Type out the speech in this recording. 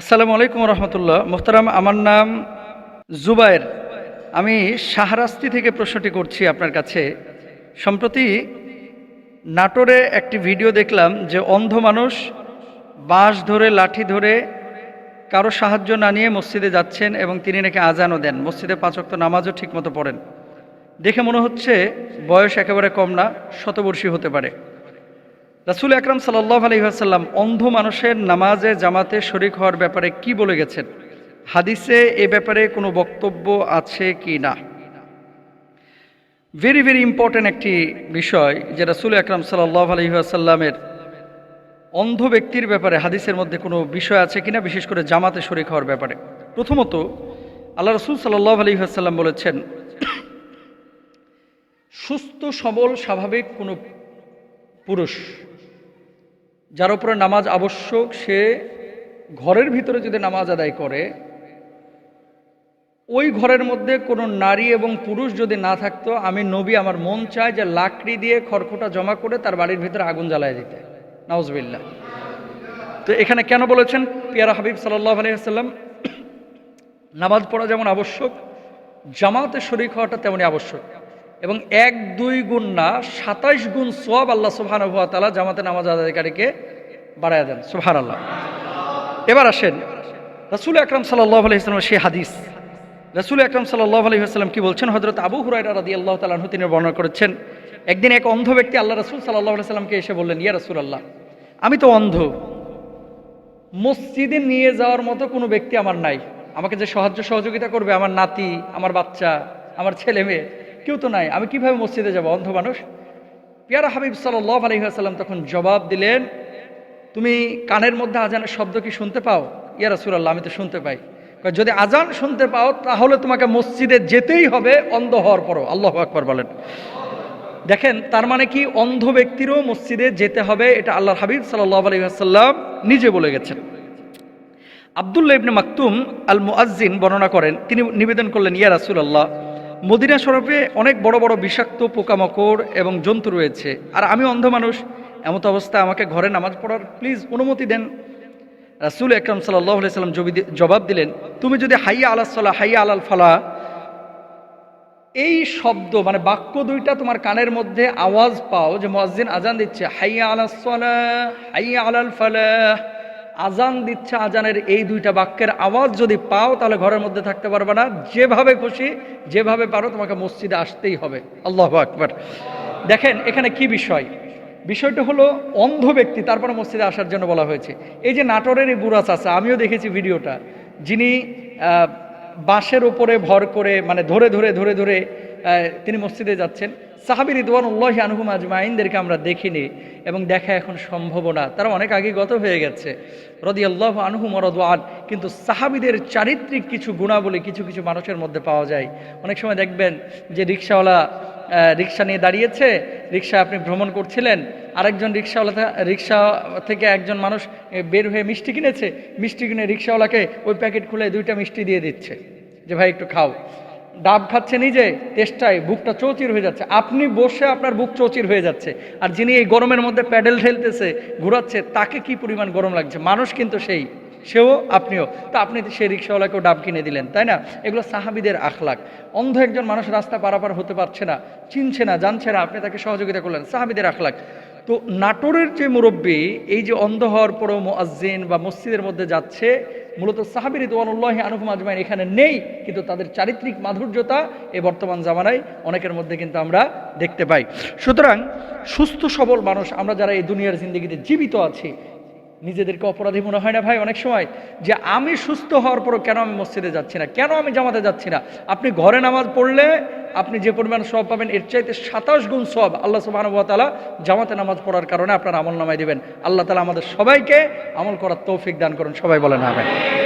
আসসালামু আলাইকুম রহমতুল্লাহ। মোহতারাম, আমার নাম জুবায়ের আমি শাহরাস্তি থেকে প্রশ্নটি করছি আপনার কাছে। সম্প্রতি নাটোরে একটি ভিডিও দেখলাম যে অন্ধ মানুষ বাঁশ ধরে, লাঠি ধরে কারও সাহায্য না নিয়ে মসজিদে যাচ্ছেন এবং তিনি নাকি আজানও দেন। মসজিদে পাঁচক্ত নামাজও ঠিকমতো পড়েন। দেখে মনে হচ্ছে বয়স একেবারে কম না, শতবর্ষী হতে পারে। রাসুল আকরাম সাল্লাহ আলহিহাসাল্লাম অন্ধ মানুষের নামাজে, জামাতে শরিক হওয়ার ব্যাপারে কি বলে গেছেন? হাদিসে এ ব্যাপারে কোনো বক্তব্য আছে কি না? ভেরি ভেরি ইম্পর্ট্যান্ট একটি বিষয় যে রাসুল আকরাম সাল্লাহ আলহিহাসাল্লামের অন্ধ ব্যক্তির ব্যাপারে হাদিসের মধ্যে কোনো বিষয় আছে কিনা বিশেষ করে জামাতে শরিক হওয়ার ব্যাপারে? প্রথমত, আল্লাহ রসুল সাল্লাহ আলহিহাসাল্লাম বলেছেন, সুস্থ, সবল, স্বাভাবিক কোনো পুরুষ যার উপরে নামাজ আবশ্যক, সে ঘরের ভিতরে যদি নামাজ আদায় করে, ওই ঘরের মধ্যে কোনো নারী এবং পুরুষ যদি না থাকতো, আমি নবী আমার মন চায় যে লাকড়ি দিয়ে খড়খোটা জমা করে তার বাড়ির ভিতরে আগুন জ্বালায় দিতে। নওয়াজবিল্লা তো এখানে কেন বলেছেন? পিয়ারা হাবিব সাল্লাহ আলহিহাল্লাম নামাজ পড়া যেমন আবশ্যক, জামাতে শরিক হওয়াটা তেমনই আবশ্যক। এবং এক, দুই গুণ না, সাতাইশ গুণ সব আল্লাহ সুবহান তালা জামাতে নামাজ আদায়কারীকে বাড়ায় দেন। সুবহান আল্লাহ এবার আসেন রসুল আকরাম সাল্লাহ আলহিহাস্লামের সেই হাদিস। রসুল আকরাম সাল্লাহ আলহিহাস্লাম কি বলছেন? হজরত আবু হুরাইরা রাদি আল্লাহ তালাহু তিনি বর্ণনা করেছেন, একদিন এক অন্ধ ব্যক্তি আল্লাহ রসুল সাল্লাহ সাল্লামকে এসে বললেন, ইয়া রসুল আল্লাহ আমি তো অন্ধ। মসজিদে নিয়ে যাওয়ার মতো কোনো ব্যক্তি আমার নাই। আমাকে যে সাহায্য সহযোগিতা করবে আমার নাতি, আমার বাচ্চা, আমার ছেলে মেয়ে কেউ তো নাই। আমি কীভাবে মসজিদে যাব? অন্ধ মানুষ। পিয়ারা হাবিব সাল্লাহ আলহিহাসাল্লাম তখন জবাব দিলেন, তুমি কানের মধ্যে আজানের শব্দ কি শুনতে পাও? ইয়া রাসুলাল্লাহ, আমি তো শুনতে পাই। যদি আজান শুনতে পাও, তাহলে তোমাকে মসজিদে যেতেই হবে, অন্ধ হওয়ার পরও। আল্লাহ আকবর বলেন। দেখেন, তার মানে কি? অন্ধ ব্যক্তিরও মসজিদে যেতে হবে, এটা আল্লাহ হাবিব সাল্লাহ আলহিহাসাল্লাম নিজে বলে গেছেন। আবদুল্লাহ ইবনে মাকতুম আল মুআজ্জিন বর্ণনা করেন, তিনি নিবেদন করলেন, ইয়া রাসূলুল্লাহ মদিনা শরফে অনেক বড় বড় বিষাক্ত পোকামাকড় এবং জন্তু রয়েছে। আর আমি অন্ধ মানুষ, এমত অবস্থায় আমাকে ঘরে নামাজ পড়ার প্লিজ অনুমতি দেন। রাসুল আকরাম সাল্লাহ সাল্লাম জবাব দিলেন, তুমি যদি হাইয়া আলাহ সাল্লাহ হাইয়া আলাল ফালা, এই শব্দ মানে বাক্য দুইটা তোমার কানের মধ্যে আওয়াজ পাও যে মুয়াজ্জিন আজান দিচ্ছে, হাইয়া আলাস সালাহ হাইয়া আলাল ফালাহ আজান দিচ্ছে আজানের এই দুইটা বাক্যের আওয়াজ যদি পাও, তাহলে ঘরের মধ্যে থাকতে পারবে না। যেভাবে খুশি, যেভাবে পারো, তোমাকে মসজিদে আসতেই হবে। আল্লাহ আকবার। দেখেন, এখানে কি বিষয়? বিষয়টা হলো অন্ধ ব্যক্তি, তারপরে মসজিদে আসার জন্য বলা হয়েছে। এই যে নাটোরের এই বুড়া চাচা আমিও দেখেছি ভিডিওটা। যিনি বাঁশের ওপরে ভর করে মানে ধরে ধরে ধরে ধরে তিনি মসজিদে যাচ্ছেন। সাহাবির ইদওয়ান উল্লাহ আনহুম আজমাইনদেরকে আমরা দেখিনি এবং দেখা এখন সম্ভব না। তারা অনেক আগে গত হয়ে গেছে। রদি আল্লাহ আনহুম রদওয়ান কিন্তু সাহাবিদের চারিত্রিক কিছু গুণাবলী কিছু কিছু মানুষের মধ্যে পাওয়া যায়। অনেক সময় দেখবেন যে রিক্সাওয়ালা রিক্সা নিয়ে দাঁড়িয়েছে রিক্সা আপনি ভ্রমণ করছিলেন, আরেকজন রিক্সাওয়ালা রিক্সা থেকে একজন মানুষ বের হয়ে মিষ্টি কিনেছে, মিষ্টি কিনে রিক্সাওয়ালাকে ওই প্যাকেট খুলে দুইটা মিষ্টি দিয়ে দিচ্ছে। যে, ভাই, একটু খাও। ডাব খাচ্ছে নিজে, তেষ্টায় বুকটা চৌচির হয়ে যাচ্ছে। আপনি বসে আপনার বুক চৌচির হয়ে যাচ্ছে। আর যিনি এই গরমের মধ্যে প্যাডেল ঠেলতেছে, ঘোরাচ্ছে, তাকে কি পরিমাণ গরম লাগছে? মানুষ কিন্তু সেই, সেও আপনিও। তা আপনি সেই রিক্সাওয়ালাকেও ডাব কিনে দিলেন, তাই না? এগুলো সাহাবিদের আখলাক অন্ধ একজন মানুষ রাস্তা পারাপার হতে পারছে না, চিনছে না, জানছে না, আপনি তাকে সহযোগিতা করলেন, সাহাবিদের আখলাক তো নাটোরের যে মুরব্বী, এই যে অন্ধ হওয়ার পরও মোয়াজ্জিন বা মসজিদের মধ্যে যাচ্ছে, মূলত সাহাবির দোয়ানুল্লাহ আনুফুম আজমাইন এখানে নেই, কিন্তু তাদের চারিত্রিক মাধুর্যতা এ বর্তমান জামানায় অনেকের মধ্যে কিন্তু আমরা দেখতে পাই। সুতরাং সুস্থ, সবল মানুষ, আমরা যারা এই দুনিয়ার জিন্দগিতে জীবিত আছি, নিজেদেরকে অপরাধী মনে হয় না ভাই অনেক সময়? যে আমি সুস্থ হওয়ার পরও কেন আমি মসজিদে যাচ্ছি না? কেন আমি জামাতে যাচ্ছি না? আপনি ঘরে নামাজ পড়লে আপনি যে পরিমাণ সব পাবেন, এর চাইতে সাতাশ গুণ সব আল্লাহ সুবাহানুবতালা জামাতে নামাজ পড়ার কারণে আপনার আমল নামায় দেবেন। আল্লাহ তালা আমাদের সবাইকে আমল করার তৌফিক দান করুন। সবাই বলেন, আমেন।